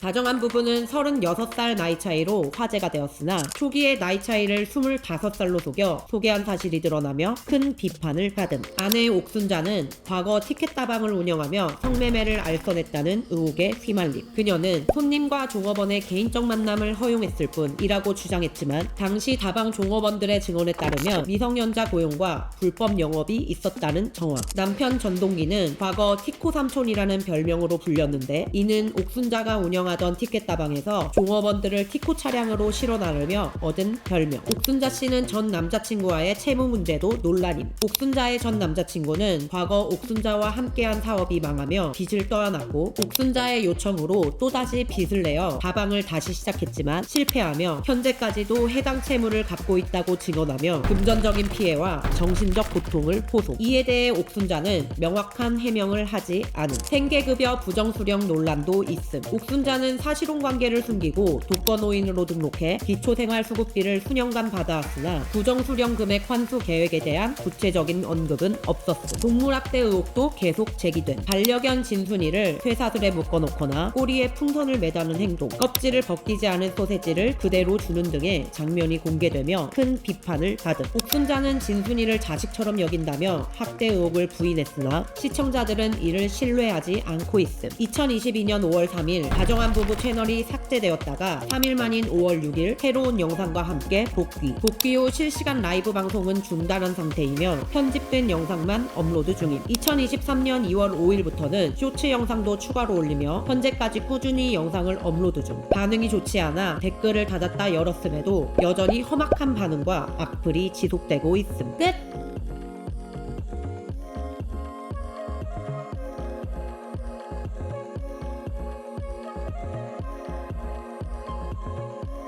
다정한 부부는 36살 나이 차이로 화제가 되었으나 초기의 나이 차이를 25살로 속여 소개한 사실이 드러나며 큰 비판을 받은 아내 옥순자는 과거 티켓 다방을 운영하며 성매매를 알선했다는 의혹에 휘말림. 그녀는 손님과 종업원의 개인적 만남을 허용했을 뿐이라고 주장했지만 당시 다방 종업원들의 증언에 따르면 미성년자 고용과 불법 영업이 있었다는 정황. 남편 전동기는 과거 티코 삼촌이라는 별명으로 불렸는데 이는 옥순자가 운영 하던 티켓 다방에서 종업원들을 티코 차량으로 실어 나르며 얻은 별명. 옥순자 씨는 전 남자친구와의 채무 문제도 논란임 옥순자의 전 남자친구는 과거 옥순자와 함께한 사업이 망하며 빚을 떠안았고 옥순자의 요청으로 또다시 빚을 내어 다방을 다시 시작했지만 실패하며 현재까지도 해당 채무를 갚고 있다고 증언하며 금전적인 피해와 정신적 고통을 호소 이에 대해 옥순자는 명확한 해명을 하지 않음. 생계급여 부정수령 논란도 있음. 옥순자 는 사실혼 관계를 숨기고 독거노인으로 등록해 기초생활수급비를 수년간 받아왔으나 부정수령 금액 환수 계획에 대한 구체적인 언급은 없었음 동물학대 의혹도 계속 제기된 반려견 진순이를 쇠사슬에 묶어놓거나 꼬리에 풍선을 매다는 행동 껍질을 벗기지 않은 소세지를 그대로 주는 등의 장면이 공개되며 큰 비판을 받은. 옥순자는 진순이를 자식처럼 여긴다며 학대 의혹을 부인했으나 시청자들은 이를 신뢰하지 않고 있음. 2022년 5월 3일 다정한 부부 채널이 삭제되었다가 3일 만인 5월 6일 새로운 영상과 함께 복귀. 복귀 후 실시간 라이브 방송은 중단한 상태이며 편집된 영상만 업로드 중임. 2023년 2월 5일부터는 쇼츠 영상도 추가로 올리며 현재까지 꾸준히 영상을 업로드 중. 반응이 좋지 않아 댓글을 닫았다 열었음에도 여전히 험악한 반응과 악플이 지속되고 있음. 끝